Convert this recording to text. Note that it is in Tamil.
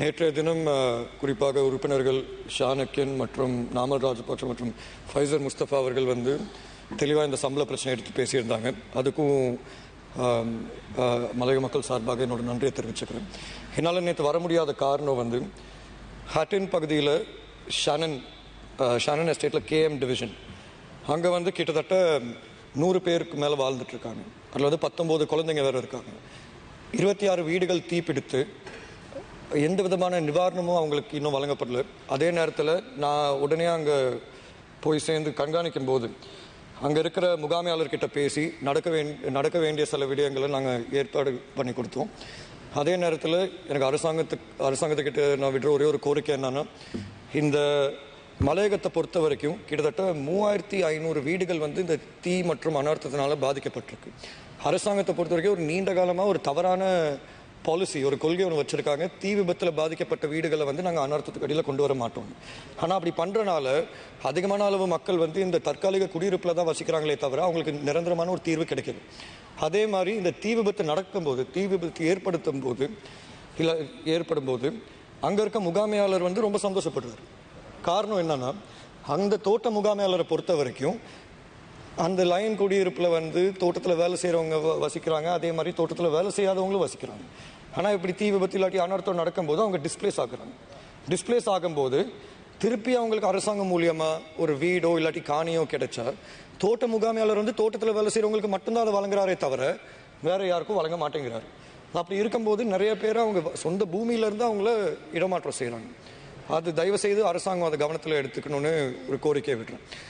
நேற்றைய தினம் குறிப்பாக உறுப்பினர்கள் ஷானக்கியன் மற்றும் நாமல் ராஜபக்ஷ மற்றும் ஃபைசர் முஸ்தபா அவர்கள் வந்து தெளிவாக இந்த சம்பள பிரச்சனை எடுத்து பேசியிருந்தாங்க. அதுக்கும் மலைய மக்கள் சார்பாக என்னோட நன்றியை தெரிவிச்சுக்கிறேன். என்னால் நேற்று வர முடியாத காரணம் வந்து ஹட்டின் பகுதியில் ஷானன் ஷானன் எஸ்டேட்டில் கேஎம் டிவிஷன். அங்கே வந்து கிட்டத்தட்ட நூறு பேருக்கு மேலே வாழ்ந்துட்டுருக்காங்க அதில் வந்து பத்தொம்போது குழந்தைங்க வேறு இருக்காங்க. இருபத்தி ஆறு வீடுகள் தீப்பிடித்து எந்த விதமான நிவாரணமும் அவங்களுக்கு இன்னும் வழங்கப்படல. அதே நேரத்தில் நான் உடனே அங்கே போய் சேர்ந்து கண்காணிக்கும் போது அங்கே இருக்கிற முகாமையாளர்கிட்ட பேசி நடக்க வேண்டிய நடக்க வேண்டிய சில விடயங்களை நாங்கள் ஏற்பாடு பண்ணி கொடுத்தோம். அதே நேரத்தில் எனக்கு அரசாங்கத்துக்கு அரசாங்கத்துக்கிட்ட நான் விடுற ஒரே ஒரு கோரிக்கை என்னன்னா இந்த மலையகத்தை பொறுத்த வரைக்கும் கிட்டத்தட்ட மூவாயிரத்தி ஐநூறு வீடுகள் வந்து இந்த தீ மற்றும் அனர்த்தத்தினால பாதிக்கப்பட்டிருக்கு. அரசாங்கத்தை பொறுத்த வரைக்கும் ஒரு நீண்ட காலமாக ஒரு தவறான பாலிசி ஒரு கொள்கை ஒன்று வச்சுருக்காங்க. தீ விபத்தில் பாதிக்கப்பட்ட வீடுகளை வந்து நாங்கள் அனர்த்தத்துக்கு அடியில் கொண்டு வர மாட்டோம். ஆனால் அப்படி பண்ணுறனால அதிகமான அளவு மக்கள் வந்து இந்த தற்காலிக குடியிருப்பில் தான் வசிக்கிறாங்களே தவிர அவங்களுக்கு நிரந்தரமான ஒரு தீர்வு கிடைக்கிது அதே மாதிரி இந்த தீ விபத்து நடக்கும்போது தீ விபத்து ஏற்படுத்தும் போது இல்லை ஏற்படும் போது அங்கே இருக்க முகாமையாளர் வந்து ரொம்ப சந்தோஷப்படுறார். காரணம் என்னன்னா அந்த தோட்ட முகாமையாளரை பொறுத்த வரைக்கும் அந்த லைன் குடியிருப்பில் வந்து தோட்டத்தில் வேலை செய்கிறவங்க வசிக்கிறாங்க. அதே மாதிரி தோட்டத்தில் வேலை செய்யாதவங்களும் வசிக்கிறாங்க. ஆனால் இப்படி தீ விபத்து இல்லாட்டி அனர்த்தம் நடக்கும்போது அவங்க டிஸ்பிளேஸ் ஆகுறாங்க. டிஸ்பிளேஸ் ஆகும்போது திருப்பி அவங்களுக்கு அரசாங்கம் மூலியமாக ஒரு வீடோ இல்லாட்டி காணியோ கிடைச்சா தோட்ட முகாமையாளர் வந்து தோட்டத்தில் வேலை செய்கிறவங்களுக்கு மட்டும்தான் அதை வழங்குறாரே தவிர வேறு யாருக்கும் வழங்க மாட்டேங்கிறார். அப்படி இருக்கும்போது நிறைய பேர் அவங்க சொந்த பூமியிலேருந்து அவங்கள இடமாற்றம் செய்கிறாங்க அது தயவு செய்து அரசாங்கம் அதை கவனத்தில் எடுத்துக்கணும்னு ஒரு கோரிக்கை விடுறேன்.